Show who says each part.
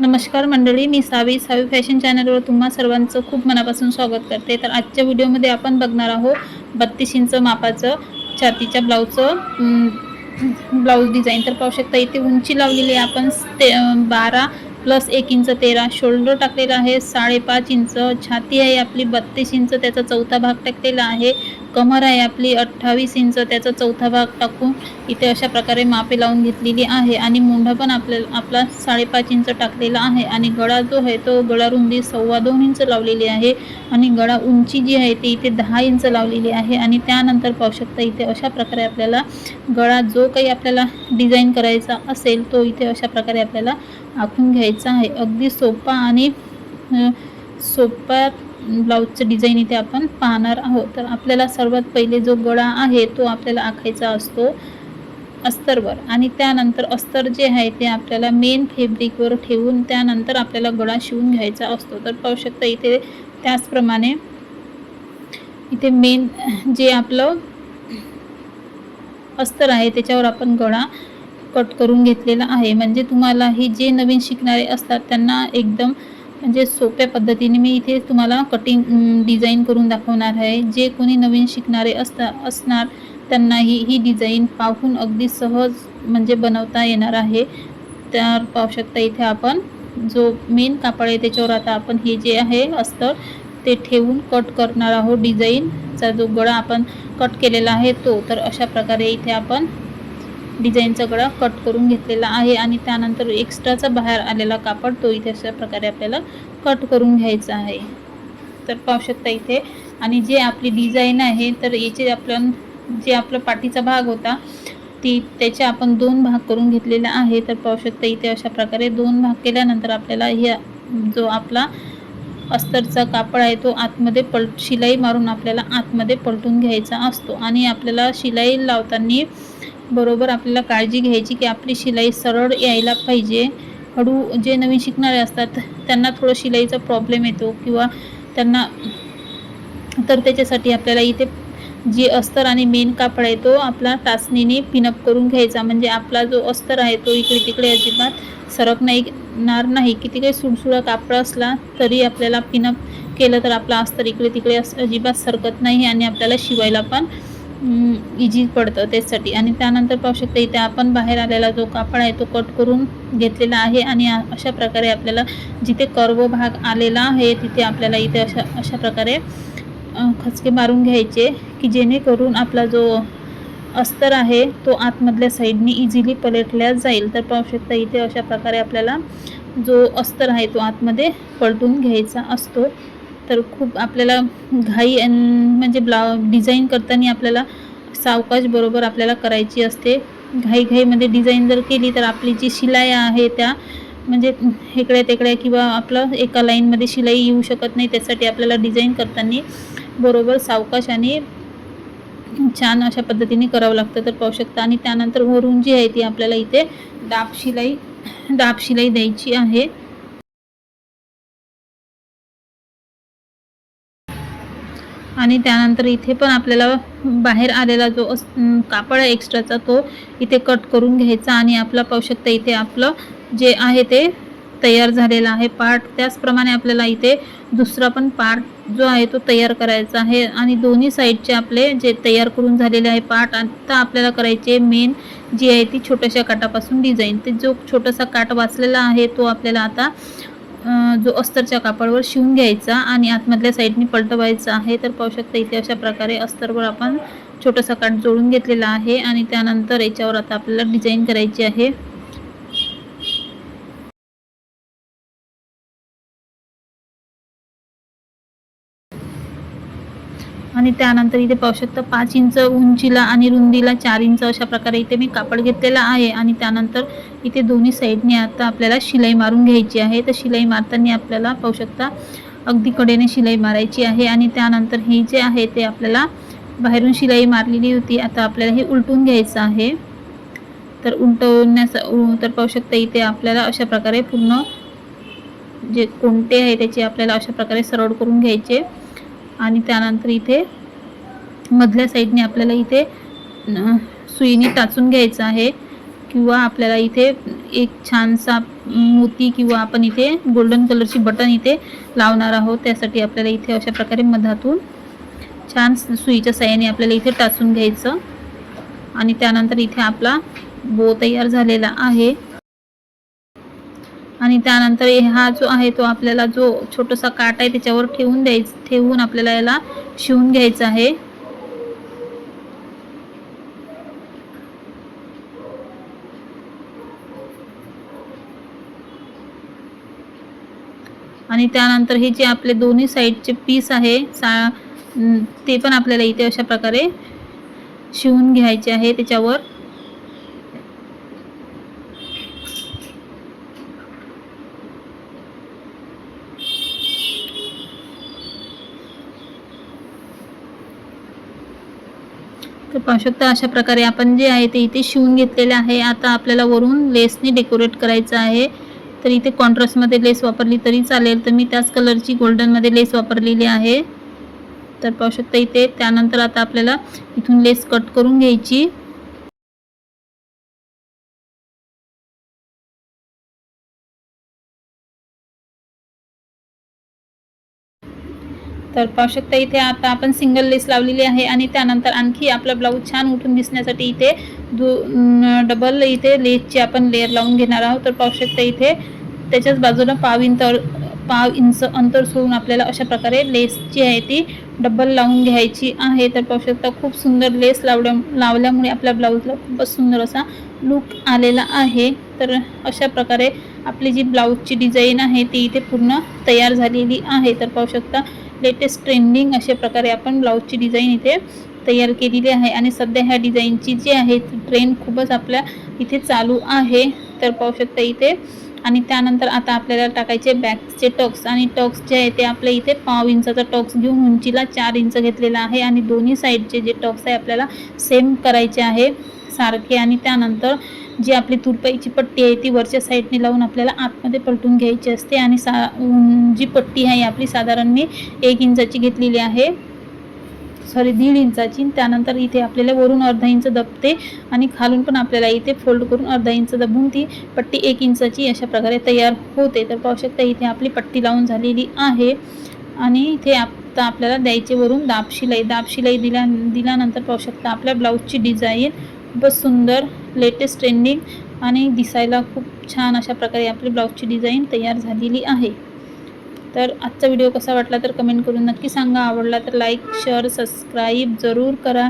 Speaker 1: नमस्कार मंडळी मी सावी. सावी फॅशन चॅनलवर तुम्हा सर्वांचं खूप मनापासून स्वागत करते. तर आजच्या व्हिडिओमध्ये आपण बघणार आहोत बत्तीस इंच मापाचं छातीच्या ब्लाऊजचं ब्लाऊज डिझाईन. तर पाहू शकता इथे उंची लावलेली आहे आपण ते बारा प्लस एक इंच तेरा. शोल्डर टाकलेला आहे साडेपाच इंच. छाती आहे आपली बत्तीस इंच त्याचा चौथा भाग टाकलेला आहे. कमर आहे आपली अठ्ठावीस इंच त्याचा चौथा भाग टाकून इथे अशा प्रकारे मापे लावून घेतलेली आहे. आणि मुंढा पण आपल्या आपला साडेपाच इंच टाकलेला आहे. आणि गळा जो आहे तो गळा रुंदी सव्वा दोन इंच लावलेली आहे. आणि गळा उंची जी आहे ती इथे दहा इंच लावलेली आहे. आणि त्यानंतर पाहू शकता इथे अशा प्रकारे आपल्याला गळा जो काही आपल्याला डिझाईन करायचा असेल तो इथे अशा प्रकारे आपल्याला आखून घ्यायचा आहे. अगदी सोपा आणि सोप्या ब्लाऊजचं डिझाईन इथे आपण पाहणार आहोत. तर आपल्याला सर्वात पहिले जो गळा आहे तो आपल्याला आखायचा असतो अस्तरवर. आणि त्यानंतर अस्तर जे आहे ते आपल्याला मेन फेब्रिकवर ठेवून त्यानंतर आपल्याला गळा शिवून घ्यायचा असतो. तर पाहू शकता इथे त्याचप्रमाणे इथे मेन जे आपलं अस्तर आहे त्याच्यावर आपण गळा कट करून घेतलेला आहे. म्हणजे तुम्हालाही जे नवीन शिकणारे असतात त्यांना एकदम म्हणजे सोप्या पद्धतीने मी इथे तुम्हाला कटिंग डिझाईन करून दाखवणार आहे. जे कोणी नवीन शिकणारे असता असणार त्यांना ही ही डिझाईन पाहून अगदी सहज म्हणजे बनवता येणार आहे. तर पाहू शकता इथे आपण जो मेन कापड आहे त्याच्यावर आता आपण हे जे आहे अस्तर ते ठेवून कट करणार आहोत. डिझाईनचा जो गळा आपण कट केलेला आहे तो. तर अशा प्रकारे इथे आपण डिझाईन सगळा कट करून घेतलेला आहे आणि त्यानंतर एक्स्ट्राचा बाहेर आलेला कापड तो इथे अशा प्रकारे आपल्याला कट करून घ्यायचा आहे. तर पाहू शकता इथे. आणि जे आपली डिझाईन आहे तर याचे आपण जे आपला पाठीचा भाग होता ती त्याचे आपण दोन भाग करून घेतलेला आहे. तर पाहू शकता इथे अशा प्रकारे दोन भाग केल्यानंतर आपल्याला हे जो आपला अस्तरचा कापड आहे तो आतमध्ये पलट शिलाई मारून आपल्याला आतमध्ये पलटून घ्यायचा असतो. आणि आपल्याला शिलाई लावताना बरोबर आपल्याला काळजी घ्यायची की आपली शिलाई सरळ यायला पाहिजे. हळू जे नवीन शिकणारे असतात त्यांना थोडं शिलाईचा प्रॉब्लेम येतो किंवा त्यांना तर त्याच्यासाठी आपल्याला इथे जे अस्तर आणि मेन कापड आहे तो आपला टाचणीने पिनअप करून घ्यायचा. म्हणजे आपला जो अस्तर आहे तो इकडे तिकडे अजिबात सरक नाही णार नाही. किती काही सुडसुडा कापड असला तरी आपल्याला पिनअप केलं तर आपला अस्तर इकडे तिकडे अजिबात सरकत नाही आणि आपल्याला शिवायला पण इजी पडतं त्यासाठी आणि त्यानंतर पाहू शकता इथे आपण बाहेर आलेला जो कापड आहे तो कट करून घेतलेला आहे आणि अशा प्रकारे आपल्याला जिथे कर्व भाग आलेला आहे तिथे आपल्याला इथे अशा अशा प्रकारे खचके मारून घ्यायचे की जेणेकरून आपला जो अस्तर आहे तो आतमधल्या साईडने इझिली पलटल्या जाईल. तर पाहू शकता इथे अशा प्रकारे आपल्याला जो अस्तर आहे तो आतमध्ये पलटून घ्यायचा असतो. तर खूप आपल्याला घाई म्हणजे ब्लाउ डिझाईन करताना आपल्याला सावकाश बरोबर आपल्याला करायची असते. घाईघाईमध्ये डिझाईन जर केली तर आपली जी शिलाई आहे त्या म्हणजे इकडे तिकडे किंवा आपलं एका लाईनमध्ये शिलाई येऊ शकत नाही त्यासाठी आपल्याला डिझाईन करताना बरोबर सावकाश आणि छान अशा पद्धतीने करावं लागतं तर पाहू शकता. आणि त्यानंतर वरून जी आहे ती आपल्याला इथे दाब शिलाई दाब शिलाई द्यायची आहे. आणि त्यानंतर इथे पण आपल्याला बाहेर आलेला जो कापड आहे एक्स्ट्राचा तो इथे कट करून घ्यायचा आणि आपला पाहू शकता इथे आपलं जे आहे ते तयार झालेला आहे. पार्ट त्याचप्रमाणे आपल्याला इथे दुसरा पण पार्ट जो आहे तो तयार करायचा आहे आणि दोन्ही साईडचे आपले जे तयार करून झालेले आहे पार्ट आता आपल्याला करायचे मेन जी आहे ती छोट्याशा काटापासून डिझाईन ते जो छोटासा काट वाचलेला आहे तो आपल्याला आता जो अस्तरच्या कापडवर शिवून घ्यायचा आणि आतमधल्या साईडनी पलटवायचा आहे तर पाहू शकता इथे अशा प्रकारे अस्तरवर आपण छोटासा काट जोडून घेतलेला आहे आणि त्यानंतर याच्यावर आता आपल्याला डिझाईन करायची आहे. आणि त्यानंतर इथे पाहू शकता पाच इंच उंचीला आणि रुंदीला चार इंच अशा प्रकारे इथे मी कापड घेतलेला आहे. आणि त्यानंतर इथे दोन्ही साईडने आता आपल्याला शिलाई मारून घ्यायची आहे. तर शिलाई मारताना आपल्याला पाहू शकता अगदी कडेने शिलाई मारायची आहे. आणि त्यानंतर हे जे आहे ते आपल्याला बाहेरून शिलाई मारलेली होती. आता आपल्याला हे उलटून घ्यायचं आहे. तर उलटवण्याचा तर पाहू शकता इथे आपल्याला अशा प्रकारे पूर्ण जे कोणते आहे त्याचे आपल्याला अशा प्रकारे सरळ करून घ्यायचे. आणि त्यानंतर इथे मधल्या साईडने आपल्याला इथे सुईने टाचून घ्यायचं आहे. किंवा आपल्याला इथे एक छानसा मोती किंवा आपण इथे गोल्डन कलरची बटन इथे लावणार आहोत. त्यासाठी आपल्याला इथे अशा प्रकारे मधातून छान सुईच्या साह्याने आपल्याला इथे टाचून घ्यायचं. आणि त्यानंतर इथे आपला बो तयार झालेला आहे. आणि त्यानंतर हा जो आहे तो आपल्याला जो छोटासा काट आहे त्याच्यावर ठेवून द्यायचं ठेवून आपल्याला याला शिवून घ्यायचं आहे. आणि त्यानंतर हे जे आपले दोन्ही साईडचे पीस आहे सा ते पण आपल्याला इथे अशा प्रकारे शिवून घ्यायचे आहे त्याच्यावर. पाहू शकता अशा प्रकारे आपण जे आहे ते इथे शिवून घेतलेले आहे. आता आपल्याला वरून लेसने डेकोरेट करायचं आहे. तर इथे कॉन्ट्रास्टमध्ये लेस वापरली तरी चालेल. तर मी त्याच कलरची गोल्डनमध्ये लेस वापरलेली आहे. तर पाहू शकता इथे. त्यानंतर आता आपल्याला इथून लेस कट करून घ्यायची. तर पाहू शकता इथे आता आपण सिंगल लेस लावलेली आहे आणि त्यानंतर आणखी आपला ब्लाऊज छान उठून दिसण्यासाठी इथे दु डबल इथे लेसची आपण लेअर लावून घेणार आहोत. तर पाहू शकता इथे त्याच्याच बाजूला पाव इंतर पाव इंच अंतर सोडून आपल्याला अशा प्रकारे लेस जी आहे ती डबल लावून घ्यायची आहे. तर पाहू शकता खूप सुंदर लेस लावल्या लावल्यामुळे आपल्या ब्लाऊजला खूपच सुंदर असा लुक आलेला आहे. तर अशा प्रकारे आपली जी ब्लाऊजची डिझाईन आहे ती इथे पूर्ण तयार झालेली आहे. तर पाहू शकता लेटेस्ट ट्रेंडिंग अशा प्रकारे आपण ब्लाऊजची डिझाईन इथे तयार केलेली आहे. आणि सध्या ह्या डिझाईनची जी आहे ती ट्रेंड खूपच आपल्या इथे चालू आहे. तर पाहू शकता इथे. आणि त्यानंतर आता आपल्याला टाकायचे बॅकचे टक्स. आणि टक्स जे आहे ते आपल्या इथे पाव इंचाचा टक्स घेऊन उंचीला चार इंच घेतलेला आहे. आणि दोन्ही साईडचे जे टक्स आहे आपल्याला सेम करायचे आहे सारखे. आणि त्यानंतर जी आपली तुरपाईची पट्टी आहे ती वरच्या साईडने लावून आपल्याला आतमध्ये पलटून घ्यायची असते आणि सा जी पट्टी आहे आपली साधारण मी एक इंचाची घेतलेली आहे. सॉरी दीड इंचाची. त्यानंतर इथे आपल्याला वरून अर्धा इंच दबते आणि खालून पण आपल्याला इथे फोल्ड करून अर्धा इंच दबून ती पट्टी एक इंचाची अशा प्रकारे तयार होते. तर पाहू शकता इथे आपली पट्टी लावून झालेली आहे आणि इथे आता आपल्याला द्यायचे वरून दाब शिलाई. दाब शिलाई दिल्या दिल्यानंतर पाहू शकता आपल्या ब्लाऊजची डिझाईन खूपच सुंदर लेटेस्ट ट्रेंडिंग आणि दिसायला खूप छान अशा प्रकारे आपली ब्लाऊजची डिझाईन तयार झालेली आहे. तर आजचा व्हिडिओ कसा वाटला तर कमेंट करून नक्की सांगा. आवडला तर लाईक शेअर सबस्क्राईब जरूर करा.